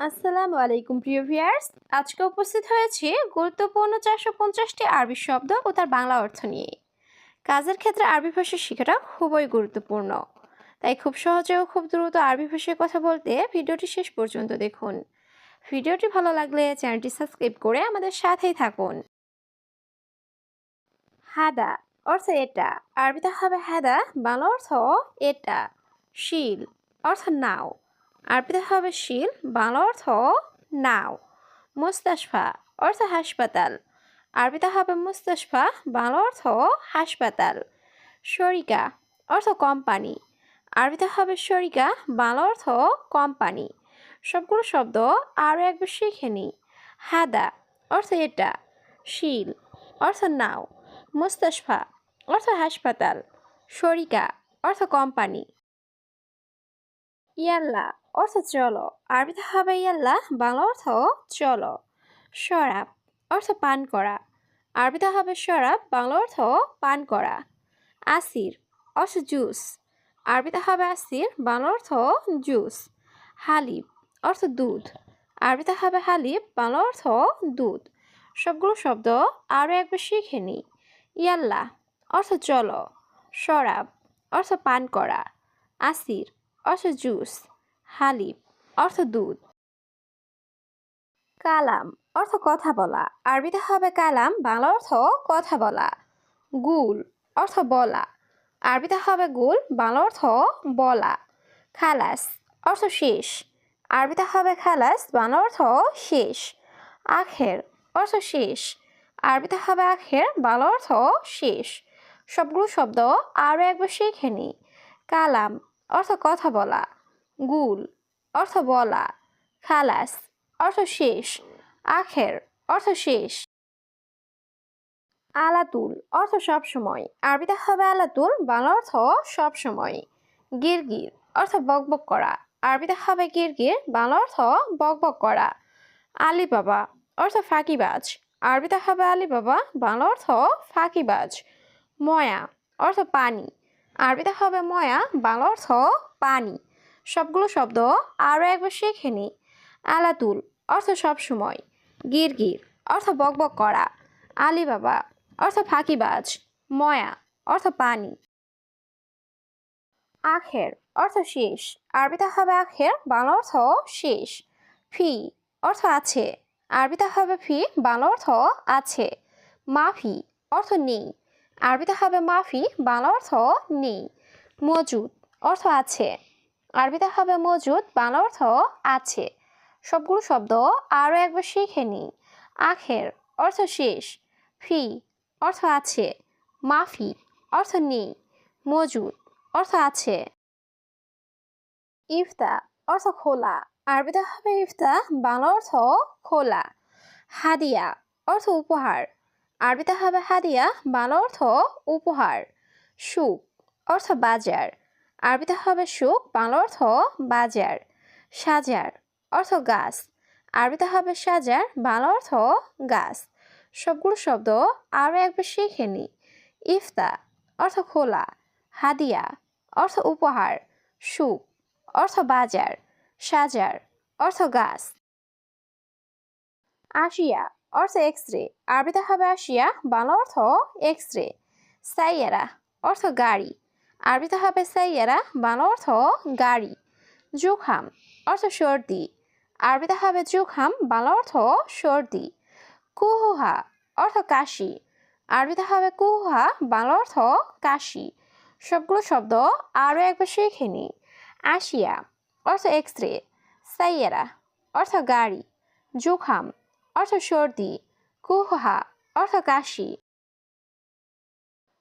আসসালামু আলাইকুম, প্রিয় ভিয়ার্স আজকে উপস্থিত হয়েছে গুরুত্বপূর্ণ চারশো পঞ্চাশটি আরবি শব্দ ও তার বাংলা অর্থ নিয়ে। কাজের ক্ষেত্রে আরবি ভাষা শেখাটা খুবই গুরুত্বপূর্ণ। তাই খুব সহজে ও খুব দ্রুত আরবি ভাষায় কথা বলতে ভিডিওটি শেষ পর্যন্ত দেখুন। ভিডিওটি ভালো লাগলে চ্যানেলটি সাবস্ক্রাইব করে আমাদের সাথেই থাকুন। হাদা অর্থ এটা। আরবিতে হবে হাদা, বাংলা অর্থ এটা। শিল অর্থ নাও। আরবিতে হবে শিল, বাংলা অর্থ নাও। মুস্তাশফা অর্থ হাসপাতাল। আরবিতে হবে মুস্তাশফা, বাংলা অর্থ হাসপাতাল। শরিকা অর্থ কোম্পানি। আরবিতে হবে শরিকা, বাংলা অর্থ কোম্পানি। সবগুলো শব্দ আরও একবার শিখে নিই। হাদা অর্থ এটা। শিল অর্থ নাও। মুস্তাশফা অর্থ হাসপাতাল। শরিকা অর্থ কোম্পানি। ইয়াল্লা অর্থ চলো। আরবিতে হবে ইয়াল্লা, বাংলা অর্থ চলো। শরাব, অর্থ পান করা। আরবিতে হবে শরাব, বাংলা অর্থ পান করা। আসির, অর্থ জুস। আরবিতে হবে আসির, বাংলা অর্থ জুস। হালিব অর্থ দুধ। আরবিতে হবে হালিব বাংলা অর্থ দুধ। সবগুলো শব্দ আরও একবার শিখে নিই ইয়াল্লা, অর্থ চলো। শরাব, অর্থ পান করা। আসির অর্থ জুস হালিব অর্থ দুধ। কালাম, অর্থ কথা বলা। আরবিতে হবে কালাম, বাংলা অর্থ কথা বলা। গুল, অর্থ বলা। আরবিতে হবে গুল, বাংলা অর্থ বলা। খালাস, অর্থ শেষ। আরবিতে হবে খালাস, বাংলা অর্থ শেষ। আখের, অর্থ শেষ। আরবিতে হবে আখের, বাংলা অর্থ শেষ। সবগুলো শব্দ আরও একবার শিখে নিই। কালাম অর্থ কথা বলা, গুল, অর্থ বলা, খালাস, অর্থ শেষ, আখের, অর্থ শেষ। আলাতুল, অর্থ সব সময়। আরবিতে হবে আলাতুল, বাংলা অর্থ সব সময়। গিরগির, অর্থ বকবক করা। আরবিতে হবে গিরগির, বাংলা অর্থ বকবক করা। আলিবাবা, অর্থ ফাঁকিবাজ। আরবিতে হবে আলিবাবা, বাংলা অর্থ ফাঁকিবাজ। ময়া, অর্থ পানি। আরবিতে হবে ময়া, বাংলা অর্থ পানি। সবগুলো শব্দ আরও একবার শিখে নিই আলাতুল, অর্থ সবসময় গিরগির, অর্থ বকবক করা। আলিবাবা, অর্থ ফাঁকিবাজ। ময়া, অর্থ পানি। আখের, অর্থ শেষ। আরবিতে হবে আখের, বাংলা অর্থ শেষ। ফি, অর্থ আছে। আরবিতে হবে ফি, বাংলা অর্থ আছে। মাফি, অর্থ নেই। আরবিতে হবে মাফি, বাংলা অর্থ নেই, মজুদ অর্থ আছে। আরবিতে হবে মজুদ, বাংলা অর্থ আছে। সবগুলো শব্দ আরও একবার শিখে নিই। আখের অর্থ শেষ, ফি অর্থ আছে, মাফি অর্থ নেই, মজুদ অর্থ আছে। ইফতা অর্থ খোলা, আরবিতে হবে ইফতা, বাংলা অর্থ খোলা। হাদিয়া অর্থ উপহার আরবিতে হবে হাদিয়া, বাংলা অর্থ উপহার, সুখ, অর্থ বাজার। আরবিতে হবে সুখ, বাংলা অর্থ বাজার। সাজার, অর্থ গাছ। আরবিতে হবে সাজার, বাংলা অর্থ গাছ। সবগুলো শব্দ আরও একবার শিখে নিই ইফতা, অর্থ খোলা। হাদিয়া, অর্থ উপহার। সুখ, অর্থ বাজার। সাজার, অর্থ গাছ। আশিয়া অর্থ এক্স রে আরবিতে হবে আশিয়া বাংলা অর্থ এক্স রে সাইয়ারা, অর্থ গাড়ি। আরবিতে হবে সাইয়ারা, বাংলা অর্থ গাড়ি। জুখাম, অর্থ সর্দি। আরবিতে হবে জুখাম, বাংলা অর্থ সর্দি। কুহুহা, অর্থ কাশি। আরবিতে হবে কুহুহা, বাংলা অর্থ কাশি। সবগুলো শব্দ আরও একবার শিখে নিই আশিয়া অর্থ এক্স রে সাইয়ারা, অর্থ গাড়ি। জুখাম অর্থ সর্দি, কুহা অর্থ কাশি।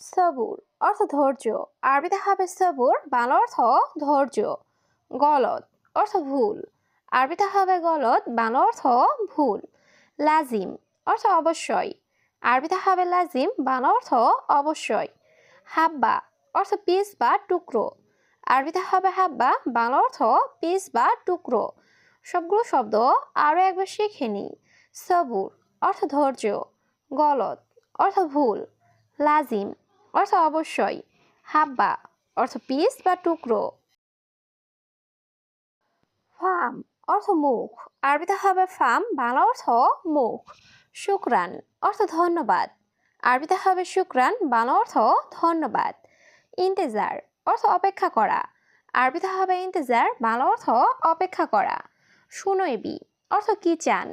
সবুর অর্থ ধৈর্য। আরবিতে হবে সবুর, বাংলা অর্থ ধৈর্য। গলত অর্থ ভুল। আরবিতে হবে গলত বাংলা অর্থ ভুল। লাজিম, অর্থ অবশ্যই। আরবিতে হবে লাজিম, বাংলা অর্থ অবশ্যই। হাব্বা, অর্থ পিস বা টুকরো। আরবিতে হবে হাব্বা, বাংলা অর্থ পিস বা টুকরো। সবগুলো শব্দ আরও একবার শিখে নিই। সবুর অর্থ ধৈর্য, গলত অর্থ ভুল, লাজিম অর্থ অবশ্যই, হাব্বা অর্থ পিস বা টুকরো। ফাম অর্থ মুখ, আরবিতে হবে ফাম, বাংলা অর্থ মুখ। শুক্রান অর্থ ধন্যবাদ, আরবিতে হবে শুক্রান, বাংলা অর্থ ধন্যবাদ। ইন্তেজার অর্থ অপেক্ষা করা, আরবিতে হবে ইন্তেজার, বাংলা অর্থ অপেক্ষা করা। সুনৈবি অর্থ কি চান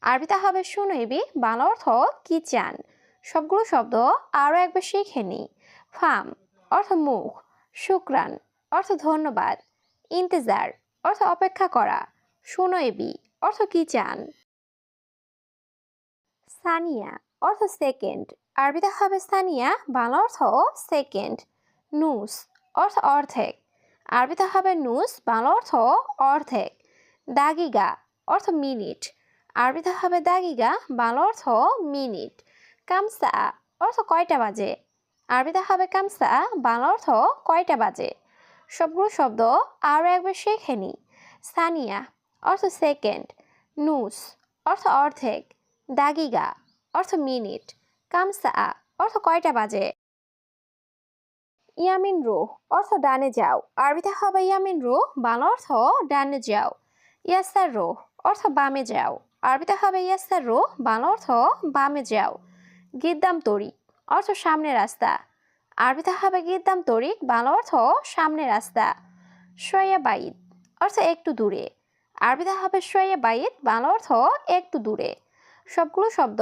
আরবিতে হবে সুনৈবি, বাংলা অর্থ কি চান? সবগুলো শব্দ আরও একবার শিখে নিই। ফাম, অর্থ মুখ। শুক্রান, অর্থ ধন্যবাদ। ইন্তেজার, অর্থ অপেক্ষা করা। সুনৈবি, অর্থ কি চান? সানিয়া, অর্থ সেকেন্ড। আরবিতে হবে সানিয়া, বাংলা অর্থ সেকেন্ড। নুস, অর্থ অর্ধেক। আরবিতে হবে নুস, বাংলা অর্থ অর্ধেক। দাগিগা, অর্থ মিনিট। আরবিতে হবে দাগিগা, বাংলা অর্থ মিনিট। কামসা অর্থ কয়টা বাজে? আরবিতে হবে কামসা, বাংলা অর্থ কয়টা বাজে? সবগুলো শব্দ আরও একবার শেখে নিই সানিয়া অর্থ সেকেন্ড। নুস অর্থ অর্ধেক। দাগিগা অর্থ মিনিট। কামসা অর্থ কয়টা বাজে? ইয়ামিন রু অর্থ ডানে যাও। আরবিতে হবে ইয়ামিন রু, বাংলা অর্থ ডানে যাও। ইয়াসার রু অর্থ বামে যাও। আরবিতে হবে ইয়াসার রু, বাংলা অর্থ বামে যাও, গিদ্দাম তরি, অর্থ সামনে রাস্তা। আরবিতে হবে গিদ্দাম তরিক বাংলা অর্থ সামনে রাস্তা। সয়া বাইদ, অর্থ একটু দূরে। আরবিতে হবে সয়া বাইদ, বাংলা অর্থ একটু দূরে। সবগুলো শব্দ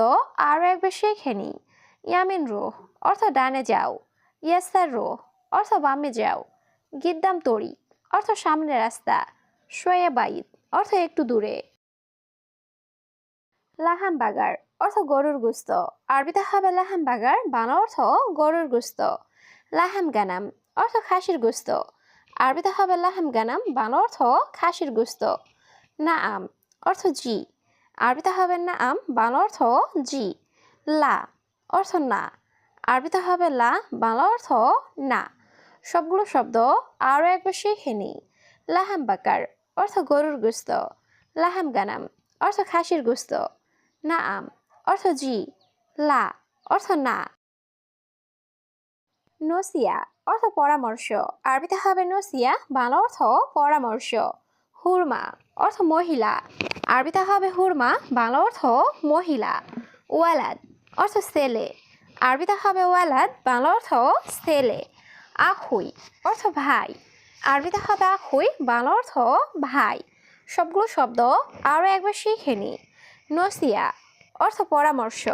আরও একবার শেখে নিই ইয়ামিন রু, অর্থ ডানে যাও। ইয়াসার রো, অর্থ বামে যাও। গিদ্দাম তরি, অর্থ সামনে রাস্তা। সোয়া বাইদ, অর্থ একটু দূরে। লাহাম বাগার অর্থ গরুর গুস্ত। আরবিতে হবে লাহাম বাগার বাংলা অর্থ গরুর গুস্ত। লাহাম গানাম অর্থ খাসির গুস্ত। আরবিতে হবে লাহাম গানাম বাংলা অর্থ খাসির গুস্ত। না আম অর্থ জি। আরবিতে হবে না আম বাংলা অর্থ জি। লা অর্থ না। আরবিতে হবে লা বাংলা অর্থ না। সবগুলো শব্দ আরও একবার শিখে নিই লাহাম বাকার অর্থ গরুর গুস্ত। লাহাম গানাম অর্থ খাসির গুস্ত। না আম অর্থ জি, লা, অর্থ না। নসিয়া, অর্থ পরামর্শ। আরবিতে হবে নসিয়া, বাংলা অর্থ পরামর্শ। হুরমা, অর্থ মহিলা। আরবিতে হবে হুরমা, বাংলা অর্থ মহিলা। ওয়ালাদ, অর্থ ছেলে। আরবিতে হবে ওয়ালাদ, বাংলা অর্থ ছেলে। আখুই, অর্থ ভাই। আরবিতে হবে আখুই, বাংলা অর্থ ভাই। সবগুলো শব্দ আরও একবার শিখে নিই নসিয়া, অর্থ পরামর্শ,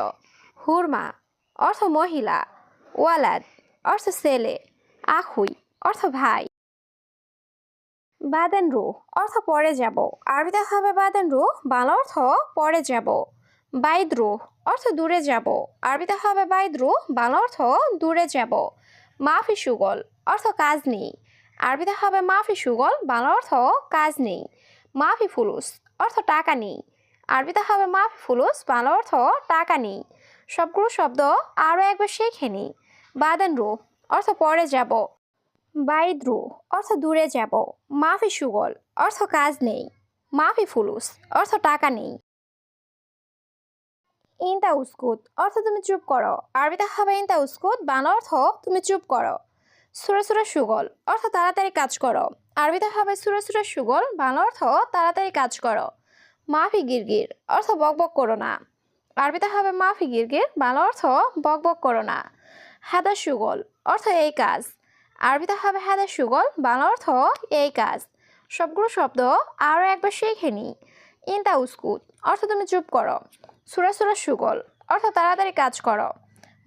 হুরমা, অর্থ মহিলা, ওয়ালাদ, অর্থ ছেলে, আখুই, অর্থ ভাই। বাদেন রু অর্থ পরে যাব। আরবিতে হবে বাদেন রু বাংলা অর্থ পরে যাব। বাইদ্রু অর্থ দূরে যাব। আরবিতে হবে বাইদ্রু বাংলা অর্থ দূরে যাব। মাফি সুগল, অর্থ কাজ নেই। আরবিতে হবে মাফি সুগল, বাংলা অর্থ কাজ নেই। মাফি ফুলুস, অর্থ টাকা নেই। আরবিতে হবে মাফি ফুলুস, বাংলা অর্থ টাকা নেই। সবগুলো শব্দ আরও একবার শিখে নিই। বাদেন রু, অর্থ পরে যাব। বাইদ্রু অর্থ দূরে যাব। মাফি সুগল, অর্থ কাজ নেই। মাফি ফুলুস, অর্থ টাকা নেই। ইনতা উস্কুত, অর্থ তুমি চুপ করো। আরবিতে হবে ইনতা উস্কুত, বাংলা অর্থ তুমি চুপ করো। সুরে সুরে সুগল, অর্থ তাড়াতাড়ি কাজ করো। আরবিতে হবে সুরে সুরে সুগল, বাংলা অর্থ তাড়াতাড়ি কাজ করো। মাফি গিরগির অর্থ বক বক করো না। আরবিতে হবে মাফি গিরগির, বাংলা অর্থ বক বক করো না। হাদা সুগল, অর্থ এই কাজ। আরবিতে হবে হাদা সুগল, বাংলা অর্থ এই কাজ। সবগুলো শব্দ আরও একবার শিখে নিই ইনতা উস্কুত, অর্থ তুমি চুপ করো। সুরা সুরা সুগল, অর্থ তাড়াতাড়ি কাজ করো।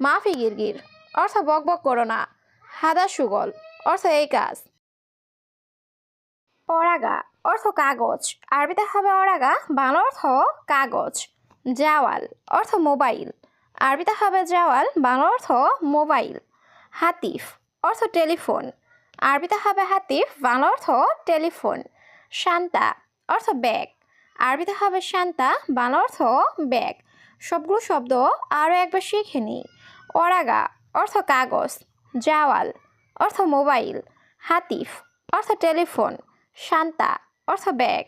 মাফি গিরগির, অর্থ বক বক করো না। হাদা সুগল, অর্থ এই কাজ। অরাগা অর্থ কাগজ। আরবিতে হবে অরাগা বাংলা অর্থ কাগজ। জাওয়াল অর্থ মোবাইল। আরবিতে হবে জাওয়াল বাংলা অর্থ মোবাইল। হাতিফ অর্থ টেলিফোন। আরবিতে হবে হাতিফ বাংলা অর্থ টেলিফোন। শান্তা অর্থ ব্যাগ। আরবিতে হবে শান্তা বাংলা অর্থ ব্যাগ। সবগুলো শব্দ আরও একবার শিখে নিই। অরাগা অর্থ কাগজ। জাওয়াল অর্থ মোবাইল। হাতিফ অর্থ টেলিফোন। শান্তা, অর্থ ব্যাগ।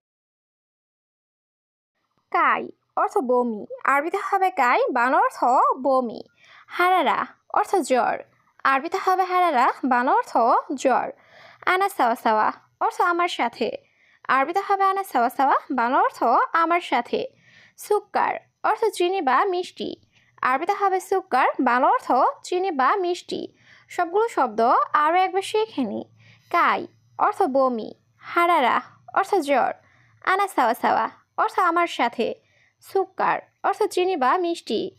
কাই, অর্থ বমি। আরবিতে হবে কাই, বান অর্থ বমি। হারারা, অর্থ জ্বর। আরবিতে হবে হারারা, বান অর্থ জ্বর। আনা সাওয়া সাওয়া, অর্থ আমার সাথে। আরবিতে হবে আনা সাওয়া সাওয়া, বান অর্থ আমার সাথে। সুক্কার, অর্থ চিনি বা মিষ্টি। আরবিতে হবে সুক্কার, বান অর্থ চিনি বা মিষ্টি। সবগুলো শব্দ আরও একবার শিখে নিই কাই, অর্থ বমি। হারারা অর্থ জ্বর। আনা সাওয়া সাওয়া অর্থ আমার সাথে। সুকার অর্থ চিনি বা মিষ্টি।